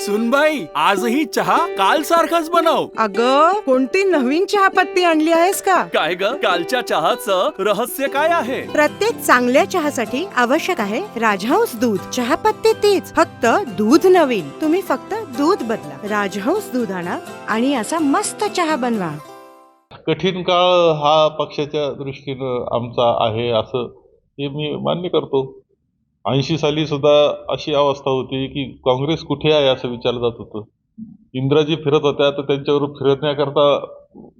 सुनबाई आजही चहा काल सारखाच बनव. अग कोणती नवीन चहापत्ती आणली आहेस का? काय ग? कालच्या चहाचं रहस्य काय आहे? प्रत्येक चांगल्या चहासाठी आवश्यक आहे राजहंस दूध. चहापत्ती तीच फक्त दूध नवीन. तुम्ही फक्त दूध बदला. राजहंस दूध आणा आणि असा मस्त चहा बनवा. कठीण काळ हा पक्षाच्या दृष्टीनं आमचा आहे असं हे मी मान्य करतो. ऐंशी साली सुद्धा अशी अवस्था होती की काँग्रेस कुठे आहे असं विचारलं जात होतं. इंद्राजी फिरत होत्या तर त्यांच्यावर फिरण्याकरता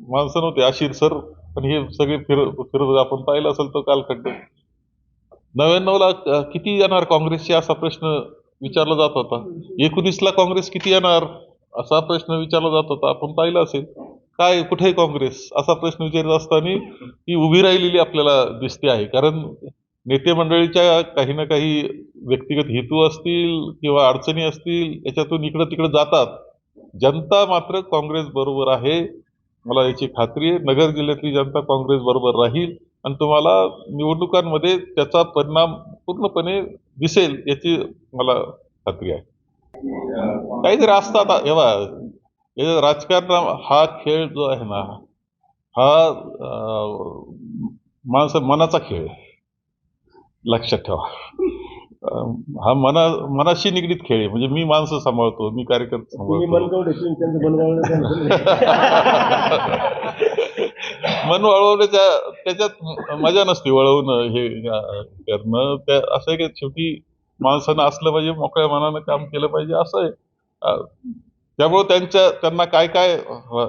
माणसं नव्हते. आशिर सर पण हे सगळे फिर फिरत आपण पाहिलं असेल तो कालखंड. नव्याण्णवला किती येणार काँग्रेसचे असा प्रश्न विचारला जात होता. एकोणीसला काँग्रेस किती येणार असा प्रश्न विचारला जात होता. आपण पाहिलं असेल. काय कुठे काँग्रेस? असा प्रश्न विचारत असताना ती उभी राहिलेली आपल्याला दिसते आहे. कारण नेते मंडळीच्या काही ना काही व्यक्तिगत हेतू असतील किंवा अडचणी असतील याच्यातून इकडं तिकडं जातात. जनता मात्र काँग्रेस बरोबर आहे मला याची खात्री आहे. नगर जिल्ह्यातली जनता काँग्रेस बरोबर राहील आणि तुम्हाला निवडणुकांमध्ये त्याचा परिणाम पूर्णपणे दिसेल याची मला खात्री आहे. काहीतरी असतात एव्हा राजकारण हा खेळ जो आहे ना हा माणसा मनाचा खेळ आहे. लक्षात ठेवा. हा मना मनाशी निगडीत खेळ आहे. म्हणजे मी माणसं सांभाळतो मी कार्यकर्ते सांभाळतो. बनगावलं मन वळवण्याच्या त्याच्यात मजा नसते वळवणं हे करणं. त्या असं आहे की शेवटी माणसानं असलं पाहिजे मोकळ्या मनानं काम केलं पाहिजे असं आहे. त्यामुळे त्यांच्या त्यांना काय काय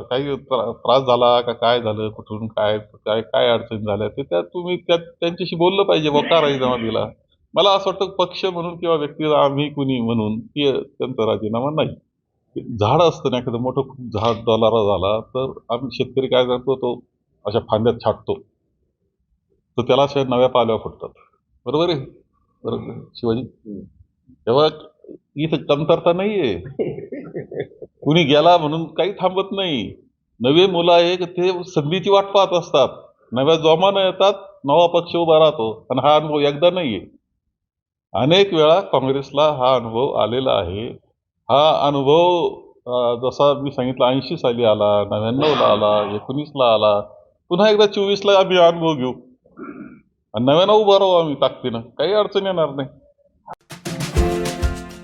काही त्रा- त्रास झाला का काय झालं कुठून काय काय काय अडचणी झाल्या ते त्या तुम्ही त्या त्यांच्याशी बोललं पाहिजे बुवा का राजीनामा दिला. मला असं वाटतं पक्ष म्हणून किंवा व्यक्तीला आम्ही कुणी म्हणून की त्यांचा राजीनामा नाही. झाड असतं ना एखादं मोठं खूप झाड डोलारा झाला तर आम्ही शेतकरी काय करतो तो अशा फांद्यात छाटतो. तर त्याला अशा नव्या पालव्या फुटतात. बरोबर आहे? बरोबर. शिवाजी? तेव्हा इथं कमतरता नाही आहे कुणी गेला म्हणून काही थांबत नाही. नवे मुलं आहे की ते संधीची वाट पाहत असतात. नव्या जोमानं येतात नवा पक्ष उभा राहतो आणि हा अनुभव एकदा नाही आहे अनेक वेळा काँग्रेसला हा अनुभव आलेला आहे. हा अनुभव जसा मी सांगितलं ऐंशी साली आला नव्याण्णवला आला एकोणीसला आला. पुन्हा एकदा चोवीसला आम्ही अनुभव घेऊ. आणि नव्यानं उभा राहू आम्ही ताकदीनं. काही अडचण येणार नाही.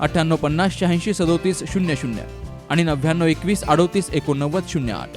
अठ्ठ्याण्णव पन्नास शहाऐंशी सदोतीस शून्य शून्य आणि नव्याण्णव एकवीस अडोतीस एकोणनव्वद शून्य आठ.